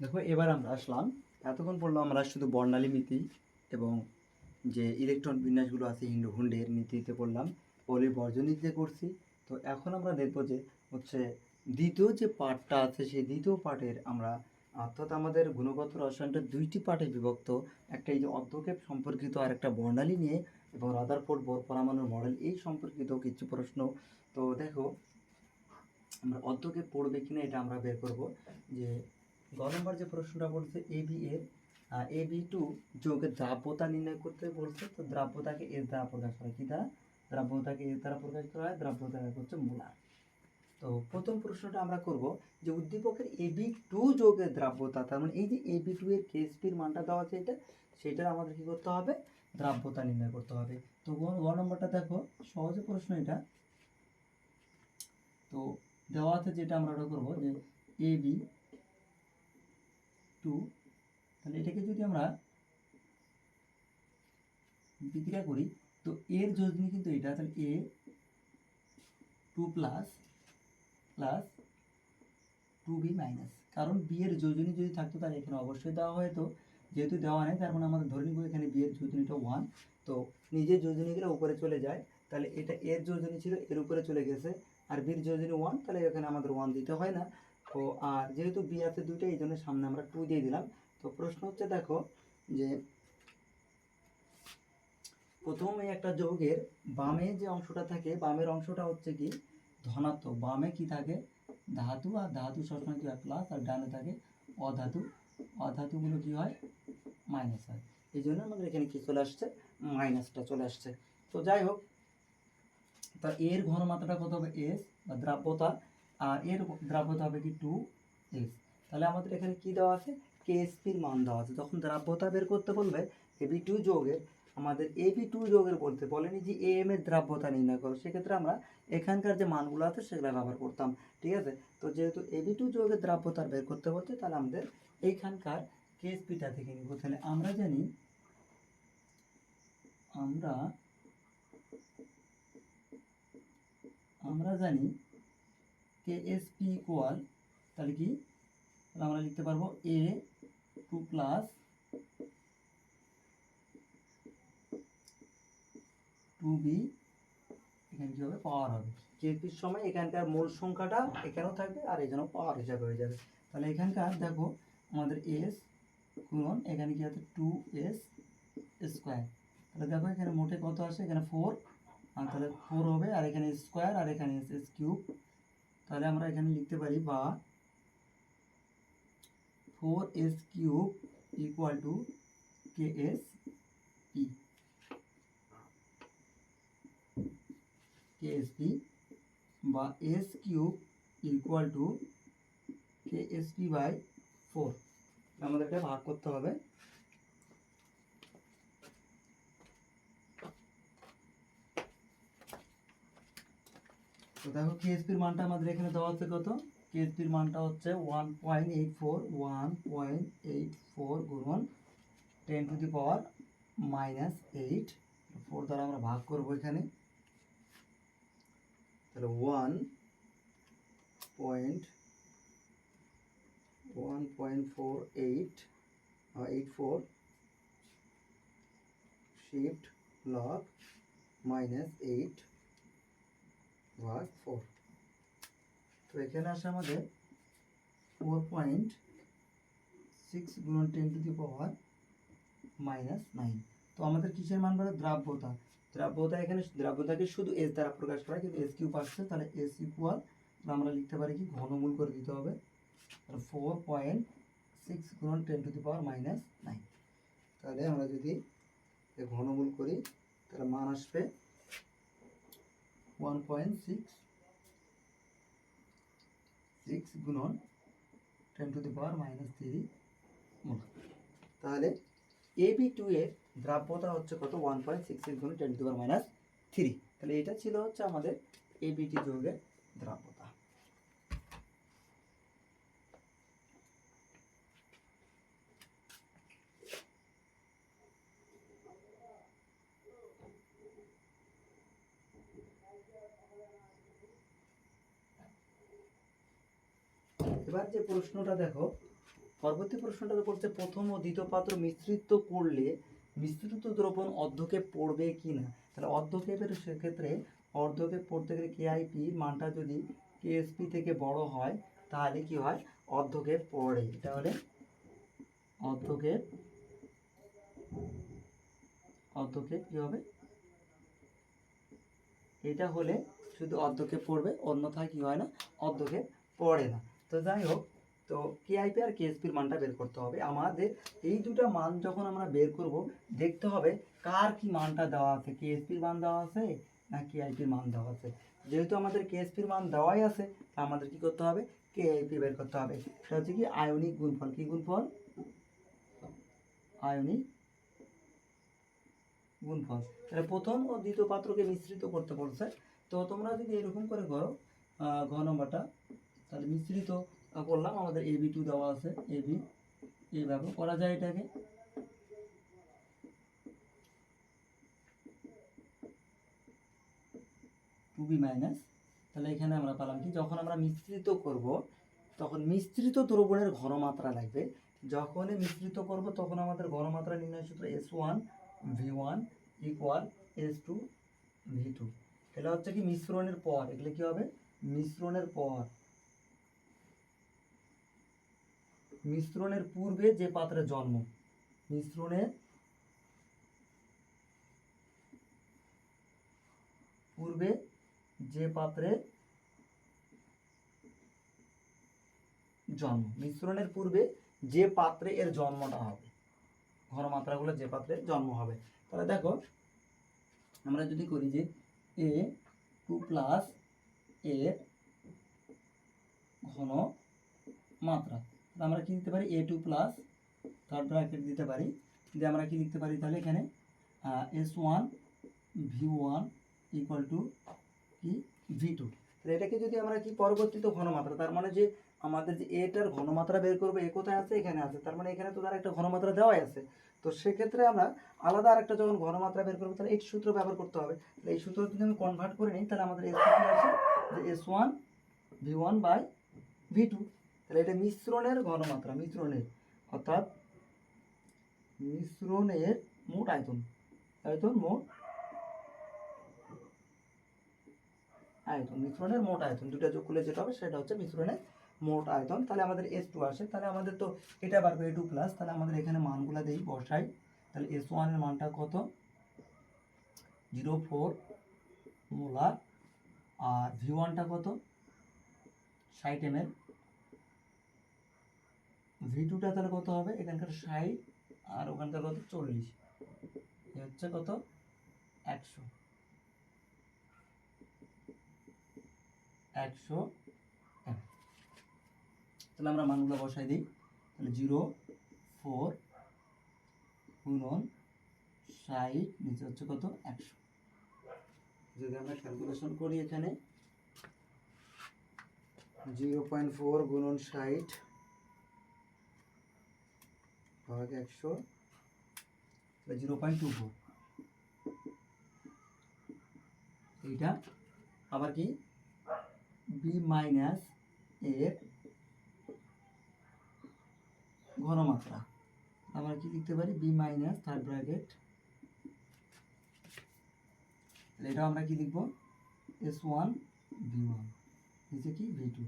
দেখো, এবার আমরা আসলাম। এতক্ষণ পড়লাম আমরা শুধু বর্ণালী নীতি এবং যে ইলেকট্রন বিন্যাসগুলো আছে হিন্ডু হুন্ডের নীতিতে পড়লাম পলি বর্জনীতিতে করছি। তো এখন আমরা দেখব যে হচ্ছে দ্বিতীয় যে পার্টটা আছে, সেই দ্বিতীয় পার্টের আমরা, অর্থাৎ আমাদের গুণগত রসায়নটা দুইটি পার্টে বিভক্ত। একটা এই যে অর্ধক্ষেপ সম্পর্কিত আর একটা বর্ণালী নিয়ে, এবং রাদারফোর্ড বোর পরমাণুর মডেল এই সম্পর্কিত কিছু প্রশ্ন। তো দেখো, আমরা অর্ধক্ষেপ পড়বে কিনা এটা আমরা বের করব, যে গ নম্বর যে প্রশ্নটা বলছে এ বি এর এ বি টু যোগের দ্রাব্যতা নির্ণয় করতে বলছে, তো দ্রাব্যতাকে এর দ্বারা প্রকাশ করা কি দ্বারা? দ্রাব্যতাকে এর দ্বারা প্রকাশ করা হয়, দ্রাব্যতা হচ্ছে মোলার তো প্রথম প্রশ্নটা আমরা করব যে উদ্দীপকের এ বি টু যোগের দ্রাব্যতা, তার মানে এই যে এ বি টু এর কেএসপির মানটা দেওয়া আছে এটা, সেটার আমাদের কি করতে হবে? দ্রাব্যতা নির্ণয় করতে হবে। তো গ নম্বরটা দেখো, সহজে প্রশ্ন এটা। তো দেওয়া আছে যেটা আমরা ওটা করব যে এ বি টু তাহলে এটাকে যদি আমরা বিক্রিয়া করি, তো এর যোজনী কিন্তু এটা, তাহলে A two plus plus two B minus কারণ বি এর যোজনী যদি থাকতো, তাহলে এখানে অবশ্যই দেওয়া হয়তো। যেহেতু দেওয়া নেই, তার মানে আমাদের ধরে নিব এখানে বি এর যোজনীটা ওয়ান তো নিজের যোজনীগুলো উপরে চলে যায়, তাহলে এটা এর যোজনী ছিল, এর উপরে চলে গেছে। আর বির যোজনী ওয়ান তাহলে এখানে আমাদের ওয়ান দিতে হয় না। তো, আর যেহেতু বি আছে দুইটা এই জন্য সামনে আমরা টু দিয়ে দিলাম। তো প্রশ্ন হচ্ছে, দেখো, যে প্রথম এই একটা যৌগের বামে যে অংশটা থাকে, বামের অংশটা হচ্ছে কি? ধনাত্মক। বামে কি থাকে? ধাতু, আর ধাতু সবসময় কি হয়? প্লাস আর ডানে থাকে অধাতু। অধাতুগুলো কি হয়? মাইনাস হয়। এই জন্য আমাদের এখানে কি চলে আসছে? মাইনাসটা চলে আসছে। তো যাই হোক, তা এর ঘনমাত্রাটা কত হবে? এস বা দ্রাব্যতা। এর দ্রাব্যতা হবে কি টু এস তাহলে আমাদের এখানে কি দেওয়া আছে? কেএসপির মান দেওয়া আছে। যখন দ্রাব্যতা বের করতে বলবে এবি টু যোগের, আমাদের এবি টু যোগের বলতে বলেনি যে এ এম এর দ্রাব্যতা নির্ণয় করো। সেক্ষেত্রে আমরা এখানকার যে মানগুলো আছে, সেগুলো ব্যবহার করতাম। ঠিক আছে? তো যেহেতু এবি টু যোগের দ্রাব্যতা বের করতে বলছে, তাহলে আমাদের এইখানকার কেএসপিটা থেকে নিব। তাহলে আমরা জানি, আমরা আমরা জানি কেএসপি ইকুয়াল তাহলে কি? তাহলে আমরা লিখতে পারব A two plus two B এখানে কী হবে পাওয়ার হবে? কেপির সময় এখানকার মূল সংখ্যাটা এখানেও থাকবে আর এখানেও পাওয়ার হিসাবে হয়ে যাবে। তাহলে এখানকার দেখো আমাদের এস গুণন এখানে কি আছে? টু এস স্কোয়ার তাহলে দেখো এখানে মোটে কত আসে? এখানে ফোর আর তাহলে ফোর হবে, আর এখানে স্কোয়ার আর এখানে এস এস কিউব তাহলে আমরা এখানে লিখতে পারি বা four S cube equal to K S P. KSP বা S cube equal to KSP by four. আমাদেরকে ভাগ করতে হবে। দেখো কেএসপির মানটা আমাদের এখানে দেওয়া হচ্ছে কত? কেএসপির মানটা হচ্ছে one point eight four one point eight four গুণন ten to the power minus eight four দ্বারা আমরা ভাগ করব এখানে। তাহলে one point one point four eight eight four shift log minus eight ভাগ ফোর তো এখানে আসে আমাদের ফোর পয়েন্ট সিক্স গুণন ten to the power minus nine তো আমাদের কিসের মান বলে দ্রাব্যতা। দ্রাব্যতা এখানে দ্রাব্যতাকে শুধু এস দ্বারা প্রকাশ করা কিন্তু এস কিউব আসছে, তাহলে এস ইকুয়াল আমরা লিখতে পারি কি? ঘনমূল করে দিতে হবে। ফোর পয়েন্ট সিক্স গুণন ten to the power minus nine তাহলে আমরা যদি ঘনমূল করি, তাহলে মান আসবে ওয়ান পয়েন্ট সিক্স সিক্স গুণন ten to the power minus three mole তাহলে এ বি টু এর দ্রাব্যতা হচ্ছে কত? ওয়ান পয়েন্ট সিক্স সিক্স গুণ ten to power minus three তাহলে এটা ছিল হচ্ছে আমাদের এ বিটি যৌগের দ্রাব্যতা এবার যে প্রশ্নটা দেখো, পরবর্তী প্রশ্নটা করছে প্রথম ও দ্বিতীয় পাত্র মিশ্রিত করলে মিশ্রিত দ্রবণ অর্ধক্ষেপ পড়বে কি না তাহলে অর্ধক্ষেপের সেক্ষেত্রে অর্ধক্ষেপ পড়তে গেলে কেআইপির মানটা যদি কেএসপি থেকে বড় হয়, তাহলে কি হয়? অর্ধক্ষেপ পড়ে। এটা হলে অর্ধক্ষেপ অর্ধক্ষেপ কি হবে? এটা হলে শুধু অর্ধক্ষেপ পড়বে, অন্যথায় কি হয় না? অর্ধক্ষেপ পড়ে না। তো যাই হোক, তো কেআইপি আর কেএসপির মানটা বের করতে হবে। আমাদের এই দুটো মান যখন আমরা বের করব, দেখতে হবে কার কি মানটা দেওয়া আছে। কেএসপির মান দেওয়া আছে না কেআইপির মান দেওয়া আছে? যেহেতু আমাদের কেএসপির মান দেওয়াই আছে আমাদের কি করতে হবে? কেআইপি বের করতে হবে। সেটা হচ্ছে কি আয়নিক গুণফল। কি গুণফল? আয়নিক গুণফল। তাহলে প্রথম ও দ্বিতীয় পাত্রকে মিশ্রিত করতে বলছে। তো তোমরা যদি এরকম করে করো ঘ নম্বরটা তাহলে মিশ্রিত করলাম, আমাদের এবি টু দেওয়া আছে এবি এইভাবে করা যায় এটাকে। টু বি মাইনাস তাহলে এখানে আমরা পেলাম কি, যখন আমরা মিশ্রিত করব, তখন মিশ্রিত দ্রবণের ঘনমাত্রা লাগবে। যখনই মিশ্রিত করব, তখন আমাদের ঘনমাত্রা নির্ণয় সূত্র S one V one equal S two V two এটা হচ্ছে কি, মিশ্রণের পর, এগুলো কি হবে? মিশ্রণের পর। মিশ্রণের পূর্বে যে পাত্রের জন্ম। মিশ্রণের পূর্বে যে পাত্রে জন্ম। মিশ্রণের পূর্বে যে পাত্রে এর জন্মটা হবে। ঘনমাত্রাগুলো যে পাত্রে জন্ম হবে। তাহলে দেখো, আমরা যদি করি যে এ টু প্লাস এর ঘন মাত্রা। আমরা কি দিতে পারি? A two plus third bracket দিতে পারি। দিয়ে আমরা কি লিখতে পারি তাহলে এখানে S one V one equal to কি? ভি টু তাহলে এটাকে যদি আমরা কি পরবর্তীত ঘনমাত্রা, তার মানে যে আমাদের যে এটার ঘনমাত্রা বের করব, এ কোথায় আছে? এখানে আছে। তার মানে এখানে তো তার একটা ঘনমাত্রা দেওয়াই আছে। তো সেক্ষেত্রে আমরা আলাদা আরেকটা যখন ঘনমাত্রা বের করব, তাহলে এই সূত্র ব্যবহার করতে হবে। তাহলে এই সূত্র যদি আমি কনভার্ট করে নিই, তাহলে আমাদের এস আছে? যে S one V one by V two তাহলে এটা মিশ্রণের ঘনমাত্রা, মিশ্রণের, অর্থাৎ মিশ্রণের মোট আয়তন। আয়তন মোট আয়তন, মিশ্রণের মোট আয়তন। দুটো যোগ করলে যেটা হবে, সেটা হচ্ছে মিশ্রণের মোট আয়তন। তাহলে আমাদের এস টু আসে। তাহলে আমাদের তো এটা বাড়বে এ টু প্লাস তাহলে আমাদের এখানে মানগুলো দেই, বসাই। তাহলে এস ওয়ানের মানটা কত? জিরো ফোর মোলার আর ভি ওয়ানটা কত? ষাট এম ভি টুটা তাহলে কত হবে? এখানকার ষাট আর ওখানকার কত? চল্লিশ। এ হচ্ছে কত? একশো। একশো এক। তাহলে আমরা মানগুলো বসাই দিই। তাহলে জিরো, ফোর, গুণন, ষাট, নিচে হচ্ছে কত? একশো। যদি আমরা ক্যালকুলেশন করি এখানে, জিরো পয়েন্ট ফোর, গুণন ষাট ভাগ একশো। Zero point two four. এইটা আবার কি? বি মাইনাস এর ঘনমাত্রা। আমরা কি লিখতে পারি? বি মাইনাস থার্ড ব্র্যাকেট এটা আমরা কি লিখব? এস ওয়ান ভি ওয়ান নিচে কি? ভি টু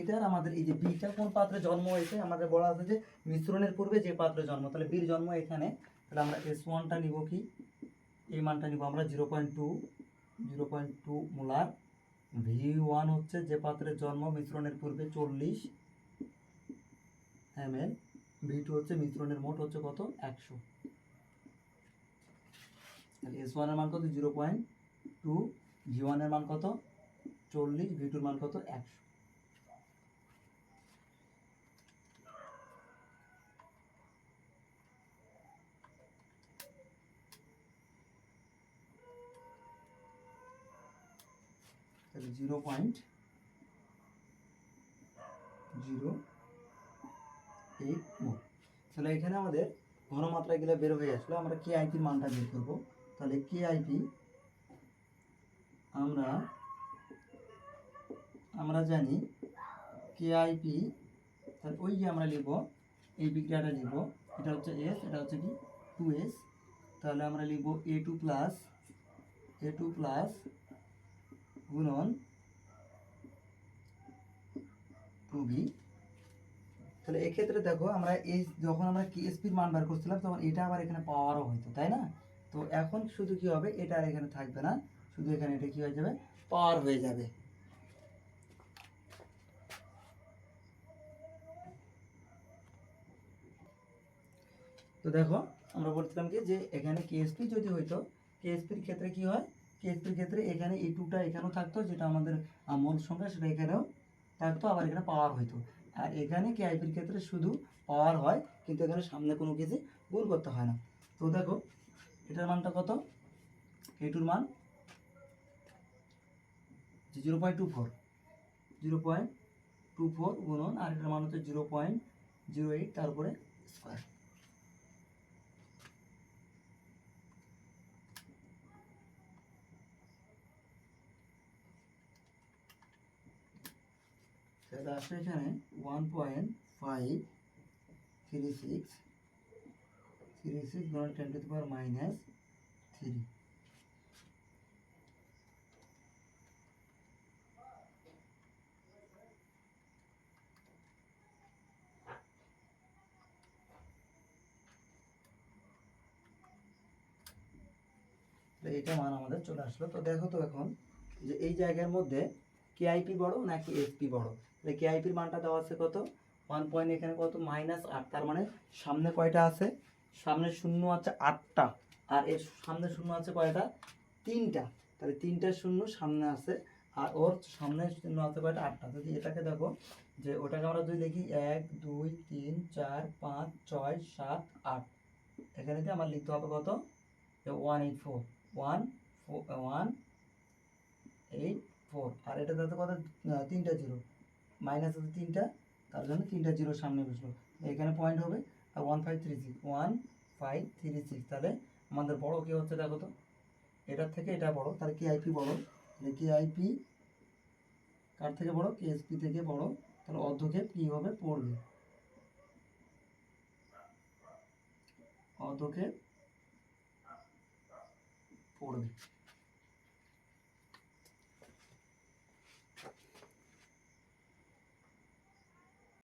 এটার আমাদের, এই যে বিটা কোন পাত্রে জন্ম হয়েছে, আমাদের বলা আছে যে মিশ্রণের পূর্বে যে পাত্রে জন্ম, তাহলে বির জন্ম এখানে, তাহলে আমরা এস ওয়ানটা নিব কি? এই মানটা নিব আমরা zero point two zero point two molar. V one হচ্ছে যে পাত্রের জন্ম, মিশ্রণের পূর্বে চল্লিশ এম এল ভি টু হচ্ছে মিশ্রণের মোট হচ্ছে কত? একশো। তাহলে এস ওয়ানের মান কত? জিরো পয়েন্ট টু ভি ওয়ানের মান কত? চল্লিশ ভি টুর মান কত? একশো। তাহলে জিরো পয়েন্ট জিরো এইট মোট তাহলে এখানে আমাদের ঘনমাত্রা এগুলো বের হয়ে আসলো আমরা কে আইপির মানটা বের করব। তাহলে কে আইপি আমরা আমরা জানি কে আইপি তাহলে ওই যে আমরা লিখব, এই বিক্রিয়াটা লিখব। এটা হচ্ছে এস এটা হচ্ছে কি? টু এস তাহলে আমরা লিখব A two plus A two plus গুণন টু বি তাহলে এক্ষেত্রে দেখো আমরা এই যখন আমরা কেএসপির মান বার করছিলাম, তখন এটা আবার এখানে পাওয়ারও হইতো, তাই না? তো এখন শুধু কি হবে? এটা আর এখানে থাকবে না। শুধু এখানে এটা কি হয়ে যাবে? পাওয়ার হয়ে যাবে। তো দেখো আমরা বলছিলাম কি যে এখানে কেএসপি যদি হইতো কেএসপির ক্ষেত্রে কি হয়? কেএসপির ক্ষেত্রে এখানে এই টুটা এখানেও থাকতো, যেটা আমাদের মূল সংখ্যা, সেটা এখানেও থাকতো, আবার এখানে পাওয়ার হইতো। আর এখানে কেআইপির ক্ষেত্রে শুধু পাওয়ার হয়, কিন্তু এখানে সামনে কোনো কিছু গুণ করতে হয় না। তো দেখো, এটার মানটা কত? এটুর মান zero point two four zero point two four গুণন, আর এটার মান হচ্ছে জিরো পয়েন্ট জিরো এইট তারপরে স্কোয়ার তাহলে আসলে এখানে one point five three six three six গুণন ten to power minus three এটা মান আমাদের চলে আসলো। তো দেখো তো এখন, যে এই জায়গার মধ্যে কেআইপি বড় নাকি এসপি বড়? কেআইপির মানটা দেওয়া আছে কত? ওয়ান পয়েন্ট এখানে কত? মাইনাস আট, তার মানে সামনে কয়টা আছে? সামনে শূন্য আছে আটটা। আর এর সামনে শূন্য আছে কয়টা? তিনটা। তাহলে তিনটা শূন্য সামনে আছে, আর ওর সামনে শূন্য আছে কয়টা? আটটা। যদি এটাকে দেখো, যে ওটাকে আমরা যদি দেখি, এক, দুই, তিন, চার, পাঁচ, ছয়, সাত, আট। এখানে দিয়ে আমার লিখতে হবে কত? One eight four one four one eight four আর এটা তাতে কত? তিনটা জিরো। মাইনাস আছে তিনটা, তার জন্য তিনটা জিরো সামনে বসল। এখানে পয়েন্ট হবে, আর one five three six one five three six তাহলে আমাদের বড় কি হচ্ছে দেখো তো? এটার থেকে এটা বড়, তাহলে কে আইপি বড়। কে আইপি কার থেকে বড়? কেএসপি থেকে বড়। তাহলে অর্ধক্ষেপ কি হবে? পড়বে অর্ধক্ষেপ পড়বে